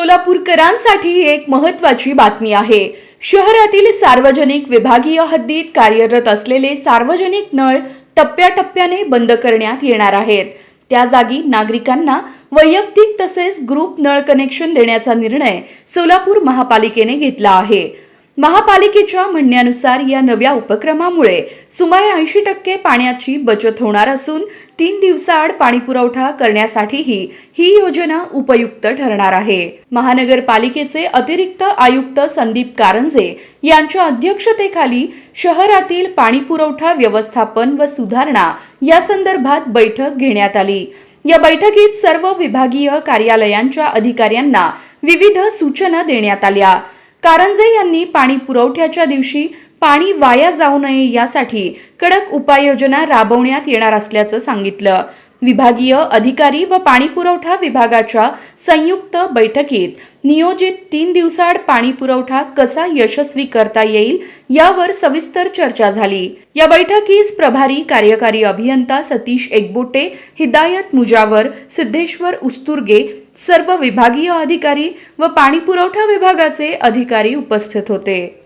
सोलापूरकरांसाठी एक महत्त्वाची बातमी आहे. शहरातील सार्वजनिक विभागीय हद्दीत कार्यरत असलेले सार्वजनिक नळ टप्प्याटप्प्याने बंद करण्यात येणार आहेत. त्या जागी नागरिकांना वैयक्तिक तसेच ग्रुप नळ कनेक्शन देण्याचा निर्णय सोलापूर महापालिकेने घेतला आहे. महापालिकेच्या म्हणण्यानुसार या नव्या उपक्रमामुळे सुमारे ऐंशी टक्के पाण्याची बचत होणार असून तीन दिवसाआड पाणी पुरवठा करण्यासाठीही ही योजना उपयुक्त ठरणार आहे. महानगरपालिकेचे अतिरिक्त आयुक्त संदीप कारंजे यांच्या अध्यक्षतेखाली शहरातील पाणी पुरवठा व्यवस्थापन व सुधारणा या संदर्भात बैठक घेण्यात आली. या बैठकीत सर्व विभागीय कार्यालयांच्या अधिकाऱ्यांना विविध सूचना देण्यात आल्या. कारंजे यांनी पाणी पुरवठ्याच्या दिवशी पाणी वाया जाऊ नये यासाठी कडक उपाययोजना राबवण्यात येणार असल्याचं सांगितलं. विभागीय अधिकारी व पाणी पुरवठा विभागाच्या संयुक्त बैठकीत नियोजित तीन दिवसाआड पाणी पुरवठा कसा यशस्वी करता येईल यावर सविस्तर चर्चा झाली. या बैठकीस प्रभारी कार्यकारी अभियंता सतीश एकबोटे हिदायत मुजावर सिद्धेश्वर उस्तुर्गे सर्व विभागीय अधिकारी व पाणी पुरवठा विभागाचे अधिकारी उपस्थित होते.